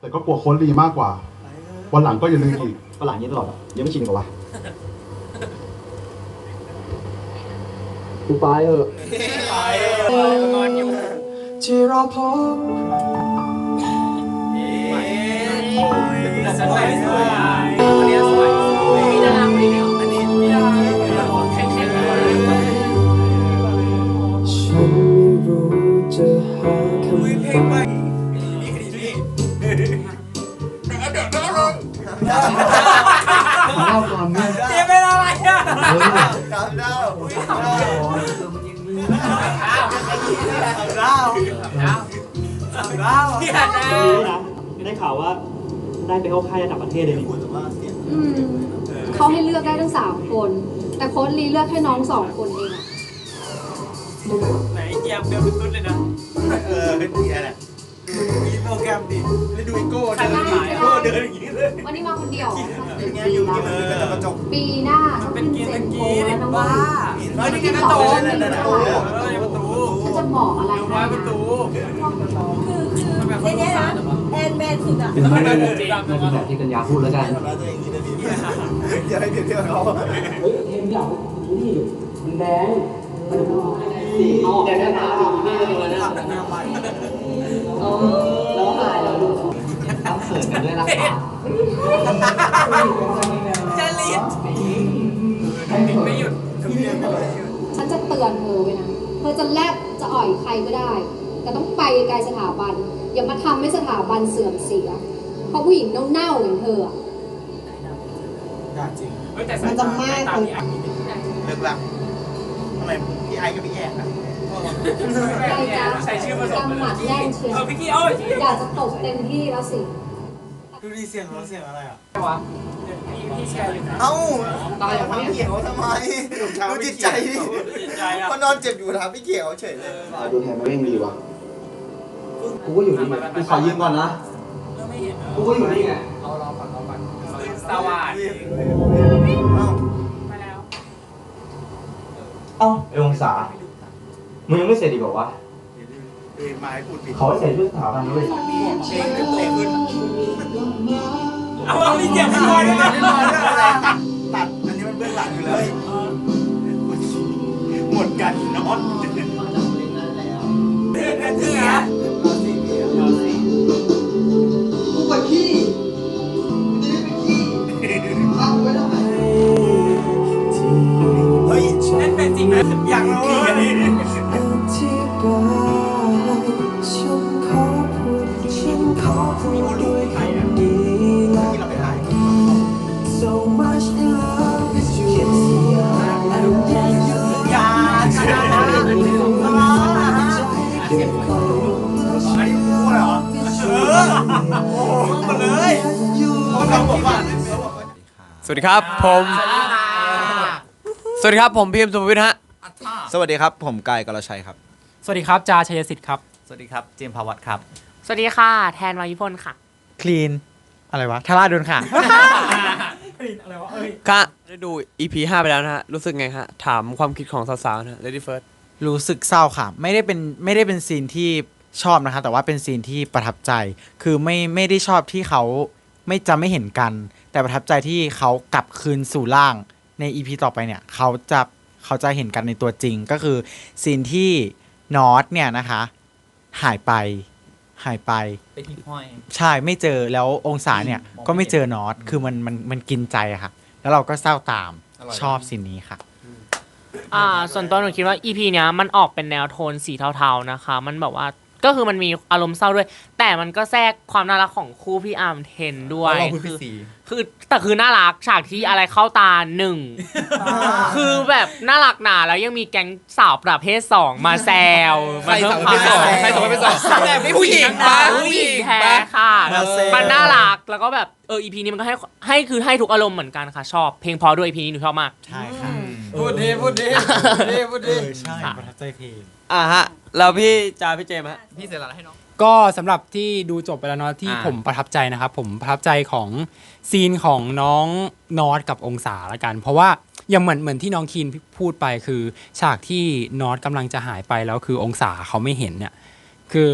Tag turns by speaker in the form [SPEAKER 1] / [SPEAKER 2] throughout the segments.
[SPEAKER 1] แต่ก็กลัวโค้ดลีมากกว่า วันหลังก็อย่าลืมอีก
[SPEAKER 2] ฝรั่งนี้ตลอดอะยังไม่ชินกับวะ
[SPEAKER 3] กูไปเถอะ
[SPEAKER 2] ที่รอพบ
[SPEAKER 4] สวยสวยอันนี้สวย พี่หันหน้า
[SPEAKER 2] ไม่ได้ข่าวว่าได้ไปเข้าค่ายระดับประเทศเลยนี่
[SPEAKER 5] อืมเขาให้เลือกได้ทั้งสามคน แต่โค้ชลีเลือกให้น้องสองคนเองอะ
[SPEAKER 4] ไหนเกียมเดินเป็นตุ้นเลยนะ
[SPEAKER 6] เออดีแหละมีโปรแกรมดิแล้วดูอีโก้
[SPEAKER 4] ใคร
[SPEAKER 6] เดิน
[SPEAKER 4] มา
[SPEAKER 6] อี
[SPEAKER 4] ขาย
[SPEAKER 6] โก้เดินอย่างนี้เลย
[SPEAKER 5] วันนี้มาคนเดียว
[SPEAKER 6] อย่างเงี้ยอยู่ที่มันเป็นกระจก
[SPEAKER 5] ปีหน้าต้อง
[SPEAKER 4] เป็น
[SPEAKER 5] ขึ้น
[SPEAKER 4] กี
[SPEAKER 5] เซ
[SPEAKER 4] ตะ
[SPEAKER 5] นโก
[SPEAKER 4] กี้
[SPEAKER 5] แล้วนะ
[SPEAKER 4] บ้า
[SPEAKER 5] เว้ย
[SPEAKER 4] เฮ้ยนี่แกกระโจนเออประตู
[SPEAKER 5] ฉัน จะบอกอะไร
[SPEAKER 4] ดู
[SPEAKER 5] ให้
[SPEAKER 4] ไว้
[SPEAKER 5] นะ
[SPEAKER 4] ประตู
[SPEAKER 7] ในเนี้ยนะแอนแมนสุดอะ
[SPEAKER 3] เป็นไม่ได้ไม่เป็นแบบที่กัญญาพูดแล้วกัน
[SPEAKER 6] ทำร้ายตัวเองกี่นาทีอย่าให้เปรียบเทียบกับเขา
[SPEAKER 3] เฮ้ยเทมอยากนี่มันแดงมันสีแดงหนาสีนี่เลยวันนั้นเออแล้วหายแล้วดูต้องเขินกันด้วยนะคะ
[SPEAKER 4] จะลิดไม่หยุด
[SPEAKER 5] ฉันจะเตือนเธอไว้นะ เธอจะแลบ จะอ่อยใครก็ได้ แต่ต้องไปไกลสถาบัน อย่ามาทำให้สถาบันเสื่อมเสีย เพราะผู้หญิงเน่าๆอย่างเธออะ
[SPEAKER 6] จริง
[SPEAKER 4] มันจะมากเลย
[SPEAKER 6] เลิกละทำไมพี่ไอ้กับพี่แอนนะ
[SPEAKER 5] ใกล้จะ
[SPEAKER 4] ใช้ชื่อผสม
[SPEAKER 5] กำหมัดแน่นเชียว
[SPEAKER 4] เออพี่กี้เอา
[SPEAKER 5] อยากจะตบเต็มที่แล้วสิ
[SPEAKER 6] ดูดีเสียงเขาเสียงอะไรอะ
[SPEAKER 4] พี่แชร์อยู่นะ
[SPEAKER 6] เอ้าตายอย่างพี่เขียวทำไมดูจิตใจดิ
[SPEAKER 4] จิตใจอะ
[SPEAKER 6] มันนอนเจ็บอยู่ถามพี่เขียวเฉยเลย
[SPEAKER 1] ดูแทนมาเร่งดีวะ
[SPEAKER 3] กูก็อยู่นี่กูขอยืมก่อนนะ
[SPEAKER 4] ไม่เห็น
[SPEAKER 3] กูก็อยู่นี่ไง
[SPEAKER 4] เอารอก่อนรอก่อนสวัสดี
[SPEAKER 6] เอ้า
[SPEAKER 4] มาแล้ว
[SPEAKER 2] เอ้าไอ้องศามึงยังไม่เสร็จอีกเหรอวะ
[SPEAKER 6] เอ้ยไม้พูดผิด
[SPEAKER 2] เขาให้เสร็จด้วยสถาบันด้วย
[SPEAKER 6] เช็คเตะขึ้น
[SPEAKER 4] เอาเอามีเจ็บไม่พอได้ไหม
[SPEAKER 6] ไม่พอด้วยอะไรตัดตัดอันนี้มันเบื้องหลังอยู่เลยหมดกันนอน
[SPEAKER 4] เดือนนาทีอ่
[SPEAKER 8] สวัสดีครับ ผม สวัสดีครับผมพิมพ์สุภวิทย์ฮะ
[SPEAKER 6] สวัสดีครับ ผมกายกรชัยครับ
[SPEAKER 9] สวัสดีครับจาชัยสิทธิ์ครับ
[SPEAKER 8] สวัสดีครับ เจมส์ภาวัตครับ
[SPEAKER 7] สวัสดีค่ะ แทนวายุพลค่ะ
[SPEAKER 9] คลีน อะไรวะทาราดุนค่ะ
[SPEAKER 8] ค่ะได้ดู EP 5 ไปแล้วนะฮะ รู้สึกไงฮะ ถามความคิดของสาวๆนะฮะ Lady First
[SPEAKER 9] รู้สึกเศร้าค่ะ ไม่ได้เป็นไม่ได้เป็นซีนที่ชอบนะคะ แต่ว่าเป็นซีนที่ประทับใจ คือไม่ไม่ได้ชอบที่เขา ไม่จะไม่เห็นกัน แต่ประทับใจที่เขากลับคืนสู่ร่างใน EP ต่อไปเนี่ยเขาจะเขาจะเห็นกันในตัวจริงก็คือซีนที่นอตเนี่ยนะคะ หายไปหายไป
[SPEAKER 4] ไปที่ห้อย
[SPEAKER 9] ใช่ไม่เจอแล้วองศาเนี่ย
[SPEAKER 4] มองไม่
[SPEAKER 9] ก็ไม่เจอ
[SPEAKER 4] เห็น
[SPEAKER 9] นอตคือมันมันมันกินใจอะค่ะ แล้วเราก็เศร้าตาม
[SPEAKER 8] อร่อย
[SPEAKER 9] ชอบสิ่งนี้ค่ะ
[SPEAKER 7] อ่าส่วนตัวหนูคิดว่า EP เนี้ยมันออกเป็นแนวโทนสีเทาๆนะคะ มันแบบว่า ก็คือมันมีอารมณ์เศร้าด้วย แต่มันก็แทรกความน่ารักของคู่พี่อาร์มเทนด้วยคือคือแต่คือน่ารักฉากที่อะไรเข้าตาหนึ่ง คือแบบน่ารักหนาแล้วยังมีแก๊งสาวประเภทสองมาแซวมาเพิ่มความ
[SPEAKER 8] ใครสาวประเภทสองใครสาวประเภทสอง
[SPEAKER 7] แต่ผู้หญิง
[SPEAKER 8] ปะ
[SPEAKER 7] ผู้หญิงแท้ค่ะ
[SPEAKER 6] มาแซว
[SPEAKER 7] มันน่ารักแล้วก็แบบเออ EP นี้มันก็ให้ให้คือให้ทุกอารมณ์เหมือนกันค่ะ ชอบเพลงเพอด้วย EP นี้หนูชอบมาก
[SPEAKER 9] ใช่ค่ะ
[SPEAKER 8] พูดดีพูดดีพูดดีพูดดี
[SPEAKER 9] ใช่ประทับใจเพลง
[SPEAKER 8] อ่าฮะ แล้วพี่จาพี่เจมส์ฮะ พี่เสร็จแล้วให้น้อง
[SPEAKER 10] ก็สำหรับที่ดูจบไปแล้วเนาะที่
[SPEAKER 8] อ่า
[SPEAKER 10] ผมประทับใจนะครับ ผมประทับใจของซีนของน้องนอตกับองศาละกัน เพราะว่าอย่างเหมือนเหมือนที่น้องคีนพูดไปคือ ฉากที่นอตกำลังจะหายไปแล้วคือองศาเขาไม่เห็นเนี่ยคือ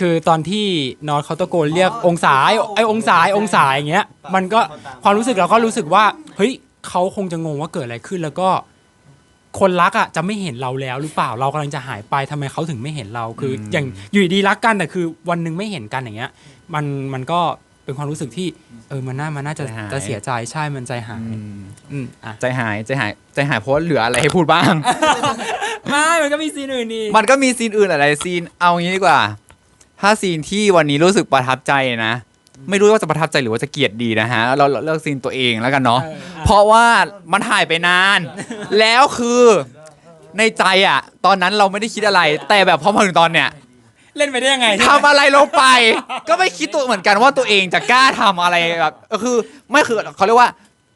[SPEAKER 10] คือตอนที่นอตเขาตะโกนเรียกองศาไอ้ไอ้องศาไอ้องศาอย่างเงี้ยมันก็ความรู้สึกเราก็รู้สึกว่าเฮ้ยเขาคงจะงงว่าเกิดอะไรขึ้นแล้วก็ คนรักอะจะไม่เห็นเราแล้วหรือเปล่าเรากำลังจะหายไปทำไมเขาถึงไม่เห็นเราคือออย่างอยู่ดีๆรักกันแต่คือวันหนึ่งไม่เห็นกันอย่างเงี้ย มันมันก็เป็นความรู้สึกที่ เออมันน่ามันน่าจะ
[SPEAKER 8] ใจหาย
[SPEAKER 10] จะเสียใจใช่มันใจหาย
[SPEAKER 8] อืม
[SPEAKER 10] อืมอะ
[SPEAKER 8] ใจหายใจหายใจหายเพราะว่าเหลืออะไรให้พูดบ้าง
[SPEAKER 10] ไม่มันก็มีซีนอื่นนี่
[SPEAKER 8] มันก็มีซีนอื่นหลายๆซีนเอางี้ดีกว่า ถ้าซีนที่วันนี้รู้สึกประทับใจนะ ไม่รู้ว่าจะประทับใจหรือว่าจะเกลียดดีนะฮะเราเราเลือกซีนตัวเองแล้วกันเนาะเพราะว่ามันถ่ายไปนาน แล้วคือในใจอะ ตอนนั้นเราไม่ได้คิดอะไร แต่แบบพอมาถึงตอนเนี้ย
[SPEAKER 10] เล่นไปได้ยังไง
[SPEAKER 8] ทำอะไรลงไป ก็ไม่คิดตัวเหมือนกันว่าตัวเองจะกล้าทำอะไรแบบเออคือไม่คือเขาเรียกว่า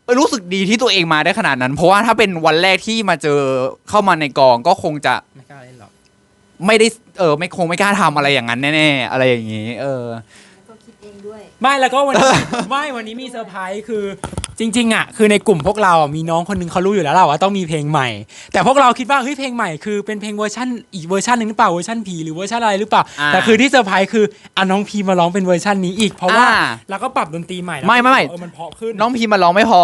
[SPEAKER 8] เออรู้สึกดีที่ตัวเองมาได้ขนาดนั้น เพราะว่าถ้าเป็นวันแรกที่มาเจอเข้ามาในกองก็คงจะ
[SPEAKER 10] ไม่กล้าเล่นหรอก
[SPEAKER 8] ไม่ได้เออไม่คงไม่กล้าทำอะไรอย่างนั้นแน่ๆอะไรอย่างนี้ เออ
[SPEAKER 10] ไม่แล้วก็วันนี้ ไม่วันนี้มีเซอร์ไพรส์คือจริงๆอะคือในกลุ่มพวกเราอะมีน้องคนหนึงเขารู้อยู่แล้วแหละว่าต้องมีเพลงใหม่ แต่พวกเราคิดว่าเฮ้ยเพลงใหม่คือเป็นเพลงเวอร์ชันอีกเวอร์ชันหนึ่งหรือเปล่าเวอร์ชันผีหรือเวอร์ชันอะไรหรือเปล่า
[SPEAKER 8] อ่า
[SPEAKER 10] แต่คือที่เซอร์ไพรส์คืออะน้องพีมาร้องเป็นเวอร์ชันนี้อีกเพราะว่า
[SPEAKER 8] อ่า
[SPEAKER 10] เราก็ปรับดนตรีใหม่แล้ว
[SPEAKER 8] ไม่ไม่ไม่
[SPEAKER 10] เออมันเพราะขึ้น
[SPEAKER 8] น้องพีมาร้องไม่พอ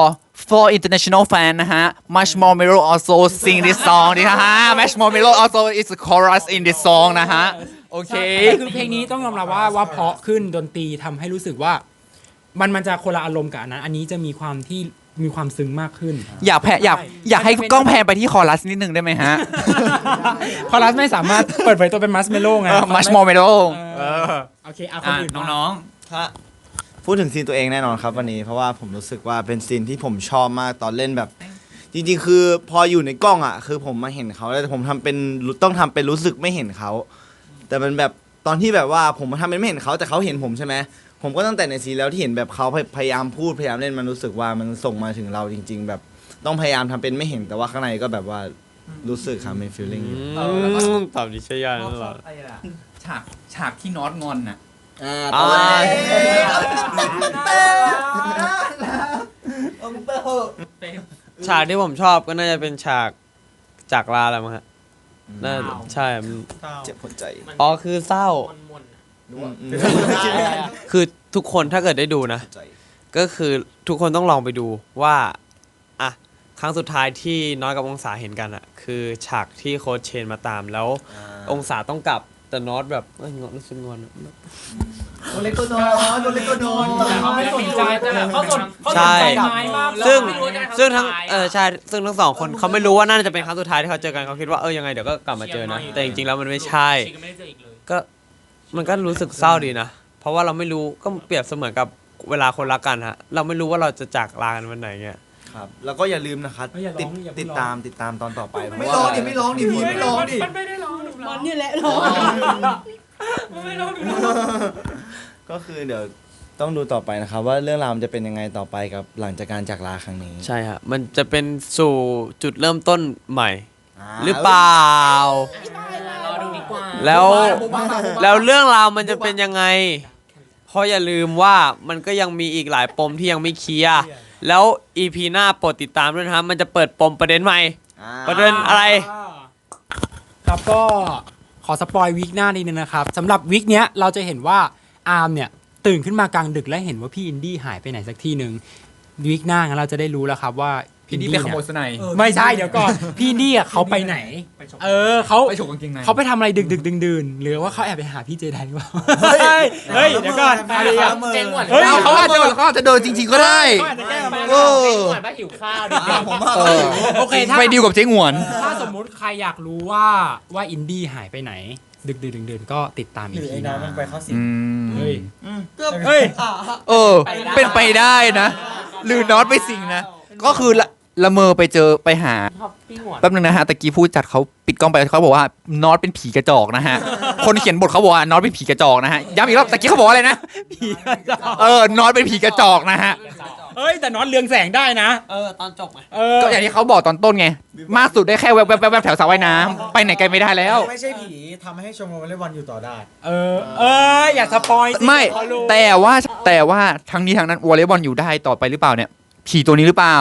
[SPEAKER 8] for international fan นะฮะ Much More Melo also sing this song ดิฮะ Much More Melo also is a chorus in this song นะฮะ โอเค
[SPEAKER 10] แต่คือเพลงนี้ต้องยอมรับว่าว่าเพราะขึ้นดนตรีทำให้รู้สึกว่า มันมันจะคนละอารมณ์กับอันนั้น อันนี้จะมีความที่มีความซึ้งมากขึ้น
[SPEAKER 8] อยากแพอยากอยากให้กล้องแพนไปที่คอรัสนิดนึงได้ไหมฮะ
[SPEAKER 10] คอรัสไม่สามารถเปิดเผยตัวเป็นมัสเมโล่ไง
[SPEAKER 8] เออ Much More Melo
[SPEAKER 10] เออโอเคเอาคนอื่นบ้าง
[SPEAKER 8] น้อง
[SPEAKER 6] ถ้าพูดถึงซีนตัวเองแน่นอนครับวันนี้เพราะว่าผมรู้สึกว่าเป็นซีนที่ผมชอบมากตอนเล่นแบบ จริงๆ คือพออยู่ในกล้องอะ คือผมมาเห็นเขาแล้วแต่ผมทำเป็นต้องทำเป็นรู้สึกไม่เห็นเขา แต่มันแบบตอนที่แบบว่าผมทำเป็นไม่เห็นเขาแต่เขาเห็นผมใช่ไหมผมก็ตั้งแต่ในซีนแล้วที่เห็นแบบเขาพยพยายามพูดพยายามเล่นมันรู้สึกว่ามันส่งมาถึงเราจริง ๆ แบบต้องพยายามทำเป็นไม่เห็นแต่ว่าข้างในก็แบบว่ารู้สึกครับมี feeling อยู่
[SPEAKER 8] ตอบดิชยาตลอดฉากฉากที่น็อตงอนน่ะ
[SPEAKER 6] อ่า
[SPEAKER 8] อ่า
[SPEAKER 3] ฉากที่ผมชอบก็น่าจะเป็นฉากจากลาแหละมั้งฮะ น่าใช่มัน
[SPEAKER 6] เจ็บหัวใจ
[SPEAKER 3] อ๋อคือเศร้าคือทุกคนถ้าเกิดได้ดูนะก็คือทุกคนต้องลองไปดูว่าอะครั้งสุดท้ายที่น้อยกับองศาเห็นกันอะคือฉากที่โค้ชเชนมาตามแล้ว องศาต้องกลับ แต่น็อตแบบเอ้ยงอนรู้สึกงอนอะ
[SPEAKER 2] ตัวเล็กตัวน้อยตัวเล็กตัวน้อย
[SPEAKER 7] แต่เขาไม่สนใจแต่แบบเขาสนเขาสน
[SPEAKER 3] ใช่
[SPEAKER 7] ใจไม้มาก
[SPEAKER 3] ซึ่ง
[SPEAKER 7] ไม่รู้ว่าจะให้เขา
[SPEAKER 3] ซึ่งทั้ง
[SPEAKER 7] สุดท้ายะ
[SPEAKER 3] เออใช่ซึ่งทั้งสองคนเขาไม่รู้ว่านั่นจะเป็นครั้งสุดท้ายที่เขาเจอกันเขาคิดว่าเออยังไงเดี๋ยวก็กลับมาเจอนะ แต่จริงๆแล้วมันไม่ใช่
[SPEAKER 7] ก็ไม่ได้เจออีกเลย
[SPEAKER 3] ก็มันก็รู้สึกเศร้าดีนะ เพราะว่าเราไม่รู้ก็เปรียบเสมือนกับเวลาคนรักกันฮะ เราไม่รู้ว่าเราจะจากลากันวันไหนเงี้ย
[SPEAKER 6] ครับ แล้วก็อย่าลืมนะครับ
[SPEAKER 10] เอ้ยอย่าร้
[SPEAKER 6] ติ
[SPEAKER 10] อ
[SPEAKER 6] ด
[SPEAKER 10] งอย่าเพิ่
[SPEAKER 6] ติ
[SPEAKER 10] ง
[SPEAKER 6] ด
[SPEAKER 10] ร้อง
[SPEAKER 6] ตามติดตามตอนต่อไปเพ
[SPEAKER 2] ไม่
[SPEAKER 6] ราะ
[SPEAKER 2] ร้
[SPEAKER 6] ว่า
[SPEAKER 2] องดิไม่ร้องดิพี่ไม่ร้องดิ
[SPEAKER 7] มันไม่ได้ ร้องหนูร้อง
[SPEAKER 5] นี่แหละหรอ
[SPEAKER 7] มันไม่ร้องหนูร้อง
[SPEAKER 6] ก็คือเดี๋ยวต้องดูต่อไปนะครับ ว่าเรื่องราวมันจะเป็นยังไงต่อไปกับหลังจากการจากลาครั้งนี้
[SPEAKER 3] ใช่ฮะมันจะเป็นสู่จุดเริ่มต้นใหม่าหรือเปล่า
[SPEAKER 7] รอดูดีกว่า
[SPEAKER 3] แล้วแล้วเรื่องราวมันจะเป็นยังไง เพราะอย่าลืมว่ามันก็ยังมีอีกหลายปมที่ยังไม่เคลียร์แล้วอีพีหน้าโปรดติดตามด้วยนะครับ มันจะเปิดปมประเด็นใหม่
[SPEAKER 6] อ่า
[SPEAKER 3] ประเด็นอะไร
[SPEAKER 10] ครับก็ขอสปอยวิคหน้านิดนึงนะครับสำหรับวิคเนี้ยเราจะเห็นว่าอาร์มเนี่ยตื่นขึ้นมากลางดึกและเห็นว่าพี่อินดี้หายไปไหนสักที่หนึ่งวิคหน้างั้นเราจะได้รู้แล้วครับว่า
[SPEAKER 8] พี่นี่ไปขโมยสไนย
[SPEAKER 10] ไม่ใช่เดี๋ยวก่อน พี่อินดี้อะเขาไปไหนเออเขา
[SPEAKER 8] ไปฉกกางเกงใน
[SPEAKER 10] เขาไปทำอะไรดึกดึกดื่นดื่นๆหรือว่าเขาแอบไปหาพี่เจไดหรือเปล่าเฮ้ยเฮ้ยเดี๋ยวก่อนอะไรอะ
[SPEAKER 7] เจ๊งหวน
[SPEAKER 10] เฮ้ย
[SPEAKER 8] เขาอาจจะเขาอาจจะโดนจริง ๆ ก็ได้
[SPEAKER 10] เขาอาจจะแก้มา
[SPEAKER 8] เออ
[SPEAKER 7] เจ๊งหวนป้าหิวข้าวดิ
[SPEAKER 2] ผมว่า
[SPEAKER 8] เออ
[SPEAKER 10] โอเคถ้า
[SPEAKER 8] ไปดีลกับเจ๊งหวน
[SPEAKER 10] ถ้าสมมุติใครอยากรู้ว่าว่าอินดี้หายไปไหน ดึกดื่นดื่นดื่นๆก็ติดตามอีกทีหนะ
[SPEAKER 8] อืม
[SPEAKER 10] เฮ้ยเฮ้ย
[SPEAKER 8] เออ เป็นไปได้นะ หรือน็อตไปสิงนะ ก็คือละ ละเมอไปเจอไปหา
[SPEAKER 7] ชอบพี่หวน
[SPEAKER 8] แป๊บนึงนะฮะตะกี้พูดจัดเขาปิดกล้องไปเขาบอกว่าน็อตเป็นผีกระจอกนะฮะ คนเขียนบทเขาบอกว่าน็อตเป็นผีกระจอกนะฮะย้ำอีกรอบตะกี้เขาบอกว่าอะไรนะ
[SPEAKER 10] ผีกระจอก
[SPEAKER 8] เออน็อตเป็นผีกระจอกนะฮะ
[SPEAKER 10] เฮ้ย แต่น็อตเรืองแสงได้นะ
[SPEAKER 3] เออ ตอนจบไง
[SPEAKER 10] เออ
[SPEAKER 8] ก็อย่างที่เขาบอกตอนต้นไงมากสุดได้แค่แวบๆๆๆแถวสระว่ายน้ำไปไหนไกลไม่ได้แล้ว
[SPEAKER 9] ไม่ใช่ผีทำให้ชมรมวอลเลย์บอลอยู่ต่อได้
[SPEAKER 10] เออ เออ อย่าสปอยสิ
[SPEAKER 8] ไม่
[SPEAKER 10] เขารู้
[SPEAKER 8] แต่ว่าแต่ว่าทั้งนี้ทั้งนั้นวอลเลย์บอลอยู่ได้ต่อไปหรือเปล่าเนี่ย ผีตัวนี้หรือเปล่า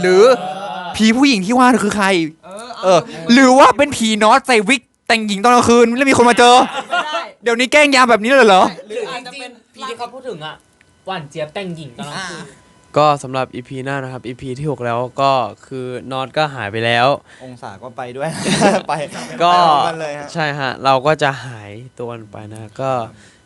[SPEAKER 8] หรือผีผู้หญิงที่ว่าคือใคร เออ หรือว่าเป็นผีน็อตใส่วิกแต่งหญิงตอนกลางคืนแล้วมีคนมาเจอ เดี๋ยวนี้แกล้งยามแบบนี้เลยเหรอ
[SPEAKER 7] หรืออาจจะเป็นพีที่เขาพูดถึงอะหวานเจี๊ยบแต่งหญิงตอนนั้นคือ
[SPEAKER 3] ก็สำหรับ EP หน้านะครับ EP ที่ 6 แล้วก็คือนอตก็หายไปแล้ว
[SPEAKER 6] องศาก็ไปด้วย ไป
[SPEAKER 3] ก็
[SPEAKER 6] ไปพร้อมกันเลยฮะ
[SPEAKER 3] ใช่ฮะ เราก็จะหายตัวกันไปนะ ก็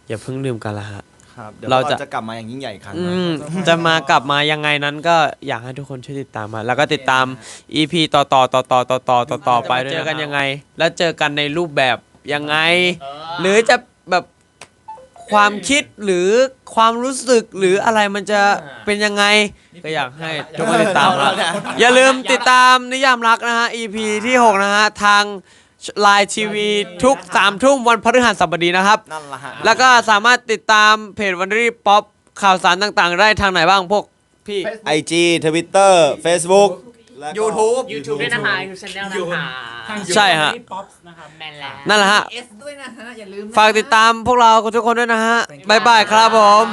[SPEAKER 3] อย่าเพิ่งลืมกันละฮะ
[SPEAKER 6] ครับเดี๋ยว
[SPEAKER 3] เรา
[SPEAKER 6] เรา
[SPEAKER 3] จะ
[SPEAKER 6] จะกลับมาอย่างยิ่งใหญ่อีกครั้ง
[SPEAKER 3] อื
[SPEAKER 6] นะ
[SPEAKER 3] มจะมากลับมายังไงนั้นก็อยากให้ทุกคนช่วยติดตามมาแล้วก็ติดตาม EP ต่อต่อต่อต่อต่อต่อต่อต่อไปเจอกันยังไง แล้วเจอกันในรูปแบบยังไง หรือจะแบบความคิดหรือความรู้สึกหรืออะไรมันจะเป็นยังไง ก็อยากให้ทุกคนติดตามนะอย่าลืมติดตามนิยามรักนะฮะ EP ที่ 6 นะฮะ ทาง ไลน์ทีวีทุก3ทุ่มวันพฤหัสบดีนะครับ
[SPEAKER 6] นั่นละฮะ
[SPEAKER 3] แล้วก็สามารถติดตามเพจวันรีป๊อปข่าวสารต่างๆ ได้ทางไหนบ้างพวกพี่
[SPEAKER 6] ไอจีทวิตเตอร์เฟซบุ๊ก
[SPEAKER 8] YouTube
[SPEAKER 7] YouTube ด้วยนะคะ YouTube Channel นะคะ
[SPEAKER 3] ใช่ฮะ
[SPEAKER 10] ป๊อปนะครับ
[SPEAKER 7] แมนแล้ว
[SPEAKER 3] นั่นแหละฮะ
[SPEAKER 11] เอสด้วยนะฮะ อย่าลืม
[SPEAKER 3] ฝากติดตามพวกเราทุกคนด้วยนะฮะบ๊ายบายครับผม
[SPEAKER 7] บ